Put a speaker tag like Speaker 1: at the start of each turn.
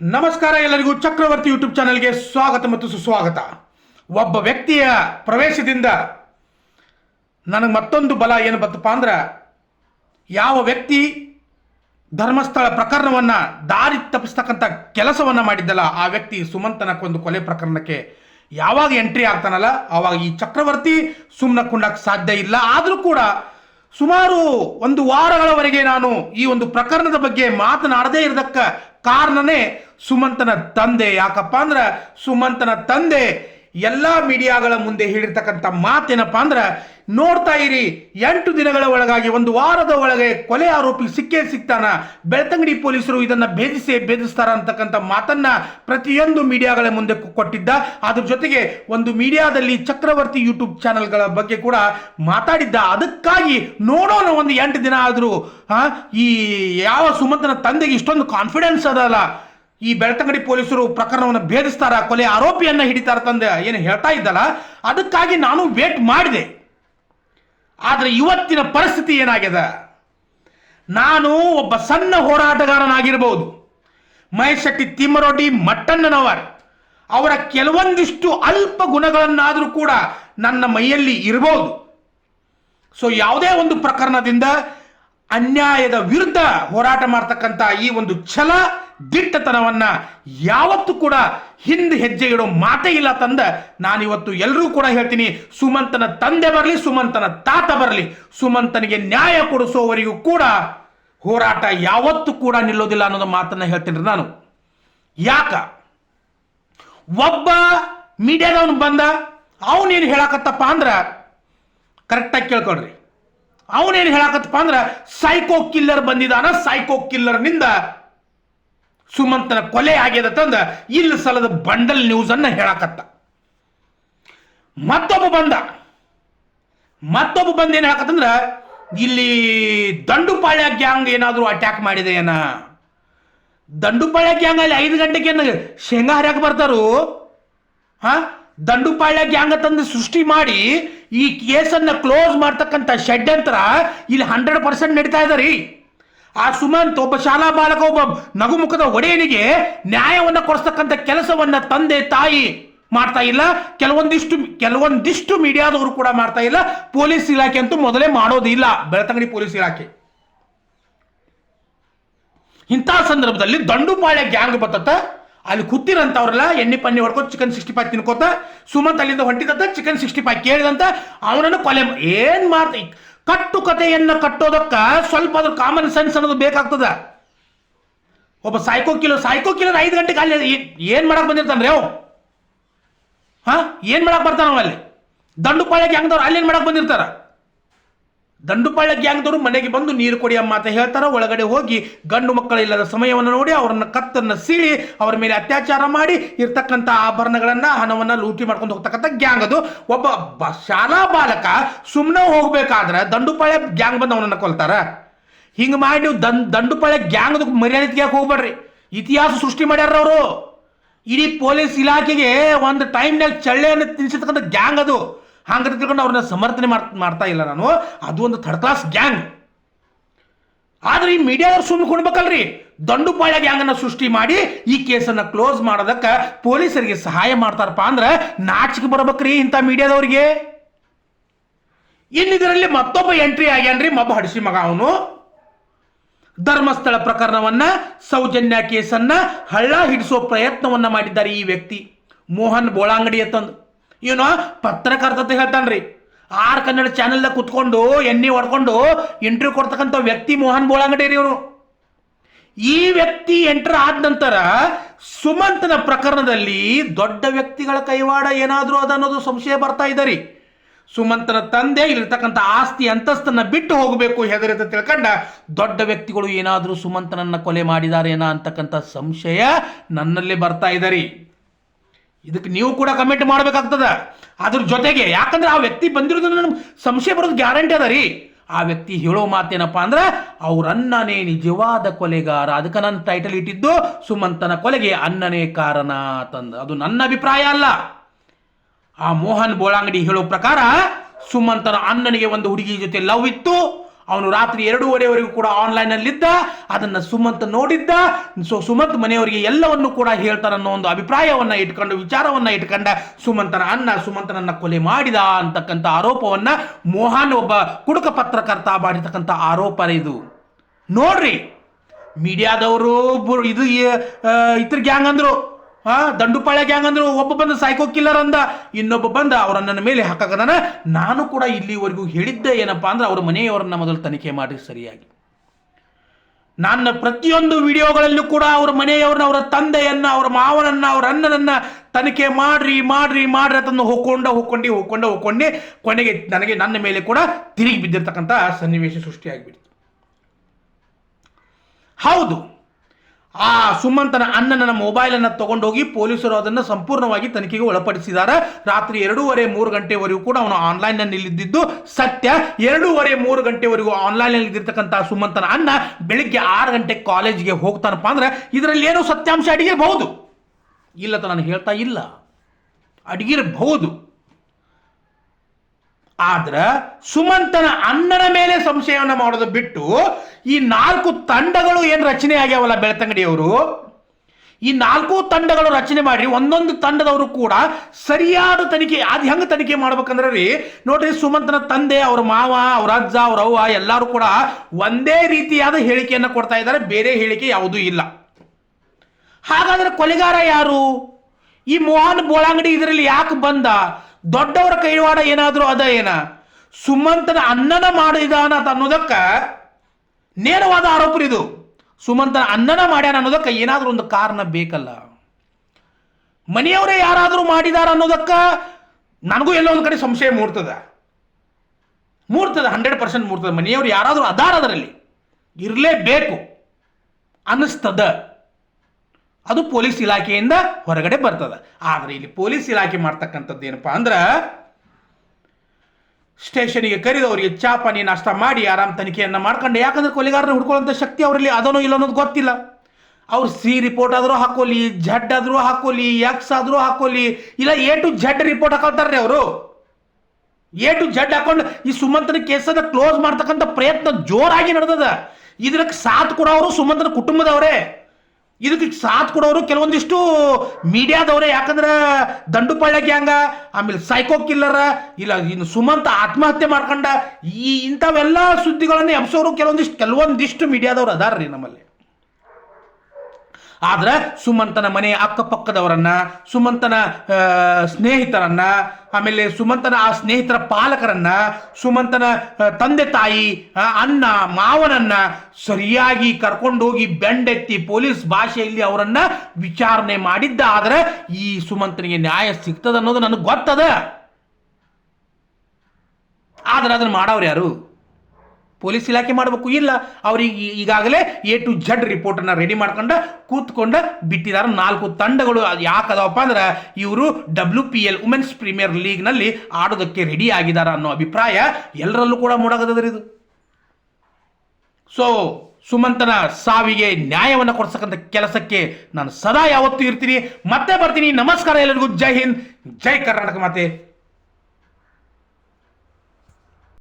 Speaker 1: ನಮಸ್ಕಾರ ಎಲ್ಲರಿಗೂ ಚಕ್ರವರ್ತಿ ಯೂಟ್ಯೂಬ್ ಚಾನೆಲ್ಗೆ ಸ್ವಾಗತ ಮತ್ತು ಸುಸ್ವಾಗತ. ಒಬ್ಬ ವ್ಯಕ್ತಿಯ ಪ್ರವೇಶದಿಂದ ನನಗೆ ಮತ್ತೊಂದು ಬಲ ಏನು ಬತ್ತಪ್ಪ ಅಂದ್ರೆ, ಯಾವ ವ್ಯಕ್ತಿ ಧರ್ಮಸ್ಥಳ ಪ್ರಕರಣವನ್ನು ದಾರಿ ತಪ್ಪಿಸ್ತಕ್ಕಂಥ ಕೆಲಸವನ್ನು ಮಾಡಿದ್ದಲ್ಲ, ಆ ವ್ಯಕ್ತಿ ಸುಮಂತನ ಒಂದು ಕೊಲೆ ಪ್ರಕರಣಕ್ಕೆ ಯಾವಾಗ ಎಂಟ್ರಿ ಆಗ್ತಾನಲ್ಲ ಆವಾಗ ಈ ಚಕ್ರವರ್ತಿ ಸುಮ್ಮನೆ ಕುಂಡಕ್ಕೆ ಸಾಧ್ಯ ಇಲ್ಲ. ಆದರೂ ಕೂಡ ಸುಮಾರು ಒಂದು ವಾರಗಳವರೆಗೆ ನಾನು ಈ ಒಂದು ಪ್ರಕರಣದ ಬಗ್ಗೆ ಮಾತನಾಡದೇ ಇರದಕ್ಕ ಕಾರಣನೇ ಸುಮಂತನ ತಂದೆ. ಯಾಕಪ್ಪ ಅಂದ್ರೆ ಸುಮಂತನ ತಂದೆ ಎಲ್ಲ ಮೀಡಿಯಾಗಳ ಮುಂದೆ ಹೇಳಿರ್ತಕ್ಕಂಥ ಮಾತೇನಪ್ಪ ಅಂದ್ರೆ ನೋಡ್ತಾ ಇರಿ, ಎಂಟು ದಿನಗಳ ಒಳಗಾಗಿ, ಒಂದು ವಾರದ ಒಳಗೆ ಕೊಲೆ ಆರೋಪಿ ಸಿಕ್ಕೇ ಸಿಗ್ತಾನ ಬೆಳ್ತಂಗಡಿ ಪೊಲೀಸರು ಇದನ್ನ ಭೇದಿಸಿ ಭೇದಿಸ್ತಾರ ಅಂತಕ್ಕಂಥ ಮಾತನ್ನ ಪ್ರತಿಯೊಂದು ಮೀಡಿಯಾಗಳ ಮುಂದೆ ಕೊಟ್ಟಿದ್ದ. ಅದ್ರ ಜೊತೆಗೆ ಒಂದು ಮೀಡಿಯಾದಲ್ಲಿ ಚಕ್ರವರ್ತಿ ಯೂಟ್ಯೂಬ್ ಚಾನೆಲ್ಗಳ ಬಗ್ಗೆ ಕೂಡ ಮಾತಾಡಿದ್ದ. ಅದಕ್ಕಾಗಿ ನೋಡೋಣ ಒಂದು ಎಂಟು ದಿನ ಆದರೂ ಈ ಯಾವ ಸುಮಂತನ ತಂದೆಗೆ ಇಷ್ಟೊಂದು ಕಾನ್ಫಿಡೆನ್ಸ್ ಅದಲ್ಲ. ಈ ಬೆಳ್ತಂಗಡಿ ಪೊಲೀಸರು ಪ್ರಕರಣವನ್ನು ಭೇದಿಸ್ತಾರ, ಕೊಲೆ ಆರೋಪಿಯನ್ನ ಹಿಡಿತಾರ ತಂದೆ ಏನು ಹೇಳ್ತಾ ಇದ್ದಲ್ಲ, ಅದಕ್ಕಾಗಿ ನಾನು ವೇಟ್ ಮಾಡಿದೆ. ಆದರೆ ಇವತ್ತಿನ ಪರಿಸ್ಥಿತಿ ಏನಾಗಿದೆ? ನಾನು ಒಬ್ಬ ಸಣ್ಣ ಹೋರಾಟಗಾರನಾಗಿರಬಹುದು ಮಹೇಶ್ ಶೆಟ್ಟಿ ತಿಮ್ಮರೊಡ್ಡಿ ಮಟ್ಟಣ್ಣನವರ್. ಅವರ ಕೆಲವೊಂದಿಷ್ಟು ಅಲ್ಪ ಗುಣಗಳನ್ನಾದರೂ ಕೂಡ ನನ್ನ ಮೈಯಲ್ಲಿ ಇರಬಹುದು ಸೊ ಯಾವುದೇ ಒಂದು ಪ್ರಕರಣದಿಂದ ಅನ್ಯಾಯದ ವಿರುದ್ಧ ಹೋರಾಟ ಮಾಡ್ತಕ್ಕಂಥ ಈ ಒಂದು ಛಲ ದಿಟ್ಟತನವನ್ನ ಯಾವತ್ತೂ ಕೂಡ ಹಿಂದೆ ಹೆಜ್ಜೆ ಇಡೋ ಮಾತೇ ಇಲ್ಲ ತಂದ. ನಾನಿವತ್ತು ಎಲ್ಲರೂ ಕೂಡ ಹೇಳ್ತೀನಿ, ಸುಮಂತನ ತಂದೆ ಬರಲಿ, ಸುಮಂತನ ತಾತ ಬರಲಿ, ಸುಮಂತನಿಗೆ ನ್ಯಾಯ ಕೊಡಿಸೋವರೆಗೂ ಕೂಡ ಹೋರಾಟ ಯಾವತ್ತೂ ಕೂಡ ನಿಲ್ಲೋದಿಲ್ಲ ಅನ್ನೋದು ಮಾತನ್ನ ಹೇಳ್ತೀನಿ ನಾನು. ಯಾಕ? ಒಬ್ಬ ಮೀಡಿಯಾದವನು ಬಂದ, ಅವನೇನು ಹೇಳಕತ್ತಪ್ಪ ಅಂದ್ರೆ ಕರೆಕ್ಟಾಗಿ ಕೇಳ್ಕೊಳ್ರಿ. ಅವನೇನು ಹೇಳಕತ್ತಪ್ಪ ಅಂದ್ರೆ ಸೈಕೋ ಕಿಲ್ಲರ್ ಬಂದಿದಾನ ಸೈಕೋ ಕಿಲ್ಲರ್ನಿಂದ ಸುಮಂತನ ಕೊಲೆ ಆಗ್ಯದ ತಂದ ಇಲ್ಲ ಸಲದ ಬಂಡಲ್ ನ್ಯೂಸ್ ಅನ್ನ ಹೇಳಕತ್ತ. ಮತ್ತೊಬ್ಬ ಬಂದ. ಮತ್ತೊಬ್ಬ ಬಂದ ಏನ್ ಹೇಳಕತ್ತಂದ್ರ, ಇಲ್ಲಿ ದಂಡುಪಾಳ್ಯ ಗ್ಯಾಂಗ್ ಏನಾದರೂ ಅಟ್ಯಾಕ್ ಮಾಡಿದೆ ಏನ ದಂಡುಪಾಳ್ಯ ಗ್ಯಾಂಗ್ ಅಲ್ಲಿ ಐದು ಗಂಟೆಗೆ ಏನ ಶೇಂಗಾ ಹರಿಯಾಕ ಬರ್ತಾರು? ಹಾ ದಂಡುಪಾಳ್ಯ ಗ್ಯಾಂಗ್ ತಂದು ಸೃಷ್ಟಿ ಮಾಡಿ ಈ ಕೇಸನ್ನ ಕ್ಲೋಸ್ ಮಾಡ್ತಕ್ಕಂಥ ಷಡ್ಯಂತ್ರ ಇಲ್ಲಿ ಹಂಡ್ರೆಡ್ ಪರ್ಸೆಂಟ್ ನಡೀತಾ ಇದಾರಿ ಆ ಸುಮಂತ್ ಒಬ್ಬ ಶಾಲಾ ಬಾಲಕ, ಒಬ್ಬ ನಗುಮುಖದ ಒಡೆಯನಿಗೆ ನ್ಯಾಯವನ್ನ ಕೊಡಿಸ್ತಕ್ಕಂಥ ಕೆಲಸವನ್ನ ತಂದೆ, ತಾಯಿ ಮಾಡ್ತಾ ಇಲ್ಲ. ಕೆಲವೊಂದಿಷ್ಟು ಕೆಲವೊಂದಿಷ್ಟು ಮೀಡಿಯಾದವರು ಕೂಡ ಮಾಡ್ತಾ ಇಲ್ಲ. ಪೊಲೀಸ್ ಇಲಾಖೆ ಅಂತೂ ಮೊದಲೇ ಮಾಡೋದಿಲ್ಲ ಬೆಳತಂಗಡಿ ಪೊಲೀಸ್ ಇಲಾಖೆ. ಇಂಥ ಸಂದರ್ಭದಲ್ಲಿ ದಂಡುಪಾಳ್ಯ ಗ್ಯಾಂಗ್ ಬತ್ತತ್ತ. ಅಲ್ಲಿ ಕೂತಿರಂತವ್ರಲ್ಲ, ಎಣ್ಣೆ ಪನ್ನಿ ಹೊಡ್ಕೊಂಡು ಚಿಕನ್ ಸಿಕ್ಸ್ಟಿ ಫೈವ್ ತಿನ್ಕೋತ. ಸುಮಂತ್ ಅಲ್ಲಿಂದ ಹೊಂಟಿದಂತ ಚಿಕನ್ ಸಿಕ್ಸ್ಟಿ ಫೈವ್ ಕೇಳಿದಂತ, ಅವನನ್ನು ಕೊಲೆ ಏನ್ ಮಾಡ್ತ ಕಟ್ಟು ಕಥೆಯನ್ನ ಕಟ್ಟೋದಕ್ಕ ಸ್ವಲ್ಪ ಅದ್ರ ಕಾಮನ್ ಸೆನ್ಸ್ ಅನ್ನೋದು ಬೇಕಾಗ್ತದ. ಒಬ್ಬ ಸೈಕೋ ಕಿಲೋ ಸೈಕೋ ಕಿಲೋ ಐದು ಗಂಟೆಗೆ ಅಲ್ಲಿ ಏನು ಏನ್ ಮಾಡಕ್ ಬಂದಿರ್ತಾನ್ರಿ ಅವ್? ಹಾ? ಏನ್ ಮಾಡಕ್ ಬರ್ತಾನ ಅವಲ್ಲಿ ಪಾಳಿಗೆ ಗ್ಯಾಂಗ್ದವ್ರು ಅಲ್ಲಿ ಏನ್ ಮಾಡಕ್ ಬಂದಿರ್ತಾರ? ದಂಡುಪಾಳ್ಯ ಗ್ಯಾಂಗ್ದವರು ಮನೆಗೆ ಬಂದು ನೀರು ಕೊಡಿ ಅಮ್ಮ ಅಂತ ಹೇಳ್ತಾರೆ. ಒಳಗಡೆ ಹೋಗಿ ಗಂಡು ಮಕ್ಕಳಿಲ್ಲದ ಸಮಯವನ್ನು ನೋಡಿ ಅವರನ್ನ ಕತ್ತನ್ನ ಸೀಳಿ ಅವರ ಮೇಲೆ ಅತ್ಯಾಚಾರ ಮಾಡಿ ಇರ್ತಕ್ಕಂಥ ಆಭರಣಗಳನ್ನು, ಹಣವನ್ನ ಲೂಟಿ ಮಾಡ್ಕೊಂಡು ಹೋಗ್ತಕ್ಕಂಥ ಗ್ಯಾಂಗ್ ಅದು. ಒಬ್ಬ ಶಾಲಾ ಬಾಲಕ ಸುಮ್ಮನೆ ಹೋಗ್ಬೇಕಾದ್ರೆ ದಂಡುಪಾಳ್ಯ ಗ್ಯಾಂಗ್ ಬಂದು ಅವನನ್ನ ಕೊಲ್ತಾರ. ಹಿಂಗೆ ಮಾಡಿ ನೀವು ದನ್ ದಂಡುಪಾಳ್ಯ ಗ್ಯಾಂಗ್ ಮರ್ಯಾದೆ ಹೋಗ್ಬೇಡ್ರಿ. ಇತಿಹಾಸ ಸೃಷ್ಟಿ ಮಾಡ್ಯಾರ ಅವರು. ಇಡೀ ಪೊಲೀಸ್ ಇಲಾಖೆಗೆ ಒಂದು ಟೈಮ್ನಲ್ಲಿ ಚಳ್ಳೆಯನ್ನು ತಿನ್ಸಿರ್ತಕ್ಕಂಥ ಗ್ಯಾಂಗ್ ಅದು. ಹಂಗ ತಿಳ್ಕೊಂಡು ಅವ್ರನ್ನ ಸಮರ್ಥನೆ ಮಾಡ್, ಮಾಡ್ತಾ ಇಲ್ಲ ನಾನು. ಅದು ಒಂದು ಥರ್ಡ್ ಕ್ಲಾಸ್ ಗ್ಯಾಂಗ್ ಆದ್ರೆ ಈ ಮೀಡಿಯಾದವ್ರು ಸುಮ್ಮನೆ ಕೊಡ್ಬೇಕಲ್ರಿ ದಂಡುಪಾಳ್ಯ ಗ್ಯಾಂಗ್ ಅನ್ನ ಸೃಷ್ಟಿ ಮಾಡಿ ಈ ಕೇಸನ್ನ ಕ್ಲೋಸ್ ಮಾಡೋದಕ್ಕೆ ಪೊಲೀಸರಿಗೆ ಸಹಾಯ ಮಾಡ್ತಾರಪ್ಪ ಅಂದ್ರೆ ನಾಚಿಕೆ ಬರ್ಬೇಕ್ರಿ ಇಂಥ ಮೀಡಿಯಾದವ್ರಿಗೆ ಇನ್ನಿದರಲ್ಲಿ ಮತ್ತೊಬ್ಬ ಎಂಟ್ರಿ ಆಗ್ಯಾನ್ರಿ ಮಬ್ಬ ಹಡಿಸಿ ಮಗ ಅವನು. ಧರ್ಮಸ್ಥಳ ಪ್ರಕರಣವನ್ನ, ಸೌಜನ್ಯ ಕೇಸನ್ನ ಹಳ್ಳ ಹಿಡಿಸೋ ಪ್ರಯತ್ನವನ್ನ ಮಾಡಿದ್ದಾರೆ ಈ ವ್ಯಕ್ತಿ. ಮೋಹನ್ ಬೋಳಾಂಗಡಿ ಅಂತಂದು ಇವನು ಪತ್ರಕರ್ತತೆ ಹೇಳ್ತಾನ್ರಿ. ಆರ್ ಕನ್ನಡ ಚಾನೆಲ್ದಾಗ ಕುತ್ಕೊಂಡು, ಎಣ್ಣೆ ಹೊಡ್ಕೊಂಡು ಇಂಟರ್ವ್ಯೂ ಕೊಡ್ತಕ್ಕಂಥ ವ್ಯಕ್ತಿ ಮೋಹನ್ ಬೋಳಂಗಡಿ ರೀ ಇವನು ಈ ವ್ಯಕ್ತಿ ಎಂಟರ್ ಆದ ನಂತರ ಸುಮಂತನ ಪ್ರಕರಣದಲ್ಲಿ ದೊಡ್ಡ ವ್ಯಕ್ತಿಗಳ ಕೈವಾಡ ಏನಾದರೂ ಅದ ಸಂಶಯ ಬರ್ತಾ ಇದೆ ಸುಮಂತನ ತಂದೆ, ಇಲ್ಲಿರ್ತಕ್ಕಂಥ ಆಸ್ತಿ ಅಂತಸ್ತನ್ನ ಬಿಟ್ಟು ಹೋಗಬೇಕು ಹೆದರಿತ ತಿಳ್ಕೊಂಡ ದೊಡ್ಡ ವ್ಯಕ್ತಿಗಳು ಏನಾದರೂ ಸುಮಂತನನ್ನ ಕೊಲೆ ಮಾಡಿದಾರೇನಾ ಅಂತಕ್ಕಂಥ ಸಂಶಯ ನನ್ನಲ್ಲಿ ಬರ್ತಾ ಇದೆ ಇದಕ್ಕೆ ನೀವು ಕೂಡ ಕಮೆಂಟ್ ಮಾಡಬೇಕಾಗ್ತದ. ಅದ್ರ ಜೊತೆಗೆ ಯಾಕಂದ್ರೆ ಆ ವ್ಯಕ್ತಿ ಬಂದಿರೋದು ನಮ್ಗೆ ಸಂಶಯ ಬರೋದು ಗ್ಯಾರಂಟಿ ಅದ ರೀ. ಆ ವ್ಯಕ್ತಿ ಹೇಳೋ ಮಾತೇನಪ್ಪ ಅಂದ್ರೆ, ಅವ್ರ ಅನ್ನನೇ ನಿಜವಾದ ಕೊಲೆಗಾರ. ಅದಕ್ಕೆ ನನ್ನ ಟೈಟಲ್ ಇಟ್ಟಿದ್ದು ಸುಮಂತನ ಕೊಲೆಗೆ ಅನ್ನನೇ ಕಾರಣ ತಂದು. ಅದು ನನ್ನ ಅಭಿಪ್ರಾಯ ಅಲ್ಲ. ಆ ಮೋಹನ್ ಬೋಳಾಂಗಡಿ ಹೇಳೋ ಪ್ರಕಾರ ಸುಮಂತನ ಅಣ್ಣನಿಗೆ ಒಂದು ಹುಡುಗಿ ಜೊತೆ ಲವ್ ಇತ್ತು. ಅವನು ರಾತ್ರಿ ಎರಡೂವರೆವರೆಗೂ ಕೂಡ ಆನ್ಲೈನಲ್ಲಿದ್ದ ಅದನ್ನು ಸುಮಂತ್ ನೋಡಿದ್ದ. ಸೊ ಸುಮಂತ್ ಮನೆಯವರಿಗೆ ಎಲ್ಲವನ್ನು ಕೂಡ ಹೇಳ್ತಾನೆ ಅನ್ನೋ ಒಂದು ಅಭಿಪ್ರಾಯವನ್ನ ಇಟ್ಕೊಂಡು, ವಿಚಾರವನ್ನ ಇಟ್ಕೊಂಡ ಸುಮಂತನ ಅಣ್ಣ ಸುಮಂತನನ್ನ ಕೊಲೆ ಮಾಡಿದ ಅಂತಕ್ಕಂಥ ಆರೋಪವನ್ನ ಮೋಹನ್ ಒಬ್ಬ ಕುಡುಕ ಪತ್ರಕರ್ತ ಮಾಡಿರ್ತಕ್ಕಂಥ ಆರೋಪ ಇದು. ನೋಡ್ರಿ, ಮೀಡಿಯಾದವರು ಇದು ಇತರ ಗ್ಯಾಂಗ್ ಅಂದ್ರು. ಆ ದಂಡುಪಾಳ್ಯ ಗ್ಯಾಂಗ್ ಅಂದ್ರೆ ಒಬ್ಬ ಬಂದ ಸೈಕೋ ಕಿಲ್ಲರ್ ಅಂದ. ಇನ್ನೊಬ್ಬ ಬಂದ ಅವರ ನನ್ನ ಮೇಲೆ ಹಾಕಕದನ. ನಾನು ಕೂಡ ಇಲ್ಲಿವರೆಗೂ ಹೇಳಿದ್ದೆ ಏನಪ್ಪಾ ಅಂದ್ರೆ ಅವ್ರ ಮನೆಯವರನ್ನ ಮೊದಲು ತನಿಖೆ ಮಾಡಿ ಸರಿಯಾಗಿ. ನನ್ನ ಪ್ರತಿಯೊಂದು ವಿಡಿಯೋಗಳಲ್ಲೂ ಕೂಡ ಅವ್ರ ಮನೆಯವ್ರನ್ನ, ಅವರ ತಂದೆಯನ್ನ, ಅವರ ಮಾವನನ್ನ, ಅವರ ಅಣ್ಣನನ್ನ ತನಿಖೆ ಮಾಡ್ರಿ ಮಾಡ್ರಿ ಮಾಡ್ರಿ ಅಂತಂದು ಹೋಗ್ಕೊಂಡ ಹೋಗ್ಕೊಂಡು ಹೋಗ್ಕೊಂಡ ಹೋಗ್ಕೊಂಡೆ ಕೊನೆಗೆ ನನಗೆ ನನ್ನ ಮೇಲೆ ಕೂಡ ತಿರುಗಿ ಬಿದ್ದಿರ್ತಕ್ಕಂಥ ಸನ್ನಿವೇಶ ಸೃಷ್ಟಿಯಾಗಿಬಿಡ್ತು. ಹೌದು. ಆ ಸುಮಂತನ ಅಣ್ಣನ ಮೊಬೈಲನ್ನು ತಗೊಂಡೋಗಿ ಪೊಲೀಸರು ಅದನ್ನು ಸಂಪೂರ್ಣವಾಗಿ ತನಿಖೆಗೆ ಒಳಪಡಿಸಿದ್ದಾರೆ. ರಾತ್ರಿ ಎರಡೂವರೆ ಮೂರು ಗಂಟೆವರೆಗೂ ಕೂಡ ಅವನು ಆನ್ಲೈನ್ನಲ್ಲಿ ಇಲ್ಲಿದ್ದು ಸತ್ಯ. ಎರಡೂವರೆ ಮೂರು ಗಂಟೆವರೆಗೂ ಆನ್ಲೈನ್ನಲ್ಲಿ ಇದ್ದಿರ್ತಕ್ಕಂಥ ಸುಮಂತನ ಅಣ್ಣ ಬೆಳಿಗ್ಗೆ ಆರು ಗಂಟೆ ಕಾಲೇಜಿಗೆ ಹೋಗ್ತಾನಪ್ಪ ಅಂದ್ರೆ ಇದರಲ್ಲಿ ಏನೋ ಸತ್ಯಾಂಶ ಅಡಿಗಿರಬಹುದು. ಇಲ್ಲ ಅಂತ ನಾನು ಹೇಳ್ತಾ ಇಲ್ಲ. ಅಡಿಗಿರಬಹುದು. ಆದ್ರ ಸುಮಂತನ ಅಣ್ಣನ ಮೇಲೆ ಸಂಶಯವನ್ನು ಮಾಡೋದು ಬಿಟ್ಟು ಈ ನಾಲ್ಕು ತಂಡಗಳು ಏನು ರಚನೆ ಆಗ್ಯಾವಲ್ಲ ಬೆಳ್ತಂಗಡಿಯವರು? ಈ ನಾಲ್ಕು ತಂಡಗಳು ರಚನೆ ಮಾಡಿ ಒಂದೊಂದು ತಂಡದವರು ಕೂಡ ಸರಿಯಾದ ತನಿಖೆ ಅದು ಹೆಂಗೆ ತನಿಖೆ ಮಾಡ್ಬೇಕಂದ್ರೆ ರೀ, ನೋಡ್ರಿ ಸುಮಂತನ ತಂದೆ, ಅವ್ರ ಮಾವ, ಅವ್ರ ಅಜ್ಜ, ಅವ್ರ ಅವ್ವ ಎಲ್ಲರೂ ಕೂಡ ಒಂದೇ ರೀತಿಯಾದ ಹೇಳಿಕೆಯನ್ನು ಕೊಡ್ತಾ ಇದ್ದಾರೆ, ಬೇರೆ ಹೇಳಿಕೆ ಯಾವುದೂ ಇಲ್ಲ. ಹಾಗಾದ್ರೆ ಕೊಲೆಗಾರ ಯಾರು? ಈ ಮೋಹನ್ ಬೋಳಂಗಡಿ ಇದರಲ್ಲಿ ಯಾಕೆ ಬಂದ? ದೊಡ್ಡವರ ಕೈವಾಡ ಏನಾದರೂ ಅದ ಏನ? ಸುಮಂತನ ಅನ್ನನ ಮಾಡಿದಾನ ಅನ್ನೋದಕ್ಕ ನೇರವಾದ ಆರೋಪ ಇದು. ಸುಮಂತನ ಅನ್ನನ ಮಾಡ್ಯಾನ ಅನ್ನೋದಕ್ಕೆ ಏನಾದರೂ ಒಂದು ಕಾರಣ ಬೇಕಲ್ಲ. ಮನೆಯವರೇ ಯಾರಾದರೂ ಮಾಡಿದಾರ ಅನ್ನೋದಕ್ಕ ನನಗೂ ಎಲ್ಲೋ ಒಂದು ಕಡೆ ಸಂಶಯ ಮೂಡ್ತದ. ಮೂಡ್ತದ ಹಂಡ್ರೆಡ್ ಪರ್ಸೆಂಟ್ ಮೂರ್ತದ ಮನೆಯವರು ಯಾರಾದರೂ ಅದಾರ ಅದರಲ್ಲಿ. ಇರಲೇಬೇಕು. ಅನ್ನಿಸ್ತದ. ಅದು ಪೊಲೀಸ್ ಇಲಾಖೆಯಿಂದ ಹೊರಗಡೆ ಬರ್ತದೆ. ಆದರೆ ಇಲ್ಲಿ ಪೊಲೀಸ್ ಇಲಾಖೆ ಮಾಡ್ತಕ್ಕಂಥದ್ದು ಏನಪ್ಪ ಅಂದ್ರೆ, ಸ್ಟೇಷನಿಗೆ ಕರೆದು ಅವರಿಗೆ ಚಾ ಪಾನಿ ನಾಷ್ಟ ಮಾಡಿ ಆರಾಮ್ ತನಿಖೆಯನ್ನು ಮಾಡ್ಕೊಂಡು ಯಾಕಂದ್ರೆ ಕೊಲೆಗಾರನ ಹುಡ್ಕೊಳ್ಳೋಂಥ ಶಕ್ತಿ ಅವರಲ್ಲಿ ಅದನೋ ಇಲ್ಲ ಅನ್ನೋದು ಗೊತ್ತಿಲ್ಲ. ಅವ್ರು ಸಿ ರಿಪೋರ್ಟ್ ಆದರೂ ಹಾಕೋಲಿ ಝಡ್ ಆದರೂ ಹಾಕೋಲಿ ಎಕ್ಸ್ ಆದರೂ ಹಾಕೋಲಿ ಇಲ್ಲ ಎ ಟು ಝಡ್ ರಿಪೋರ್ಟ್ ಹಾಕೊಳ್ತಾರ್ರಿ ಅವರು. ಎ ಟು ಝಡ್ ಹಾಕೊಂಡು ಈ ಸುಮಂತನ ಕೇಸನ್ನ ಕ್ಲೋಸ್ ಮಾಡ್ತಕ್ಕಂಥ ಪ್ರಯತ್ನ ಜೋರಾಗಿ ನಡೆದದ. ಇದಕ್ಕೆ ಸಾಥ್ ಕೊಡೋರು ಸುಮಂತನ ಕುಟುಂಬದವರೇ. ಇದಕ್ಕೆ ಸಾಥ್ ಕೊಡೋರು ಕೆಲವೊಂದಿಷ್ಟು ಮೀಡಿಯಾದವರೇ, ಯಾಕಂದ್ರೆ ದಂಡುಪಳ್ಳ ಗ್ಯಾಂಗ ಆಮೇಲೆ ಸೈಕೋ ಕಿಲ್ಲರ ಇಲ್ಲ ಇನ್ನು ಸುಮಂತ ಆತ್ಮಹತ್ಯೆ ಮಾಡ್ಕೊಂಡ, ಈ ಇಂಥವೆಲ್ಲ ಸುದ್ದಿಗಳನ್ನು ಎಬ್ಸೋರು ಕೆಲವೊಂದಿಷ್ಟು ಕೆಲವೊಂದಿಷ್ಟು ಮೀಡಿಯಾದವ್ರು ರೀ ನಮ್ಮಲ್ಲಿ. ಆದ್ರೆ ಸುಮಂತನ ಮನೆ ಅಕ್ಕಪಕ್ಕದವರನ್ನ, ಸುಮಂತನ ಸ್ನೇಹಿತರನ್ನ, ಆಮೇಲೆ ಸುಮಂತನ ಆ ಸ್ನೇಹಿತರ ಪಾಲಕರನ್ನ, ಸುಮಂತನ ತಂದೆ ತಾಯಿ ಅಣ್ಣ, ಮಾವನನ್ನ ಸರಿಯಾಗಿ ಕರ್ಕೊಂಡೋಗಿ ಬೆಂಡೆತ್ತಿ ಪೊಲೀಸ್ ಭಾಷೆಯಲ್ಲಿ ಅವರನ್ನ ವಿಚಾರಣೆ ಮಾಡಿದ್ದ. ಆದ್ರೆ ಈ ಸುಮಂತನಿಗೆ ನ್ಯಾಯ ಸಿಗ್ತದ ಅನ್ನೋದು ನನಗೆ ಗೊತ್ತದ. ಆದ್ರೆ ಅದನ್ನ ಮಾಡವ್ರು ಯಾರು? ಪೊಲೀಸ್ ಇಲಾಖೆ ಮಾಡಬೇಕು ಇಲ್ಲ, ಅವ್ರಿಗೆ ಈಗಾಗಲೇ ಎ ಟು ಜಡ್ ರಿಪೋರ್ಟನ್ನು ರೆಡಿ ಮಾಡ್ಕೊಂಡು, ಕೂತ್ಕೊಂಡು ಬಿಟ್ಟಿದ್ದಾರೆ ನಾಲ್ಕು ತಂಡಗಳು. ಯಾಕದವಪ್ಪ ಅಂದ್ರೆ ಇವರು W P L Women's Premier ಲೀಗ್ನಲ್ಲಿ ಆಡೋದಕ್ಕೆ ರೆಡಿ ಆಗಿದ್ದಾರೆ ಅನ್ನೋ ಅಭಿಪ್ರಾಯ ಎಲ್ಲರಲ್ಲೂ ಕೂಡ ಮೂಡಾಗದ್ರಿ ಇದು. ಸೊ ಸುಮಂತನ ಸಾವಿಗೆ ನ್ಯಾಯವನ್ನು ಕೊಡ್ಸಕ್ಕಂಥ ಕೆಲಸಕ್ಕೆ ನಾನು ಸದಾ ಯಾವತ್ತೂ ಇರ್ತೀನಿ. ಮತ್ತೆ ಬರ್ತೀನಿ. ನಮಸ್ಕಾರ ಎಲ್ಲರಿಗೂ. ಜೈ ಹಿಂದ್. ಜೈ ಕರ್ನಾಟಕ ಮಾತೆ.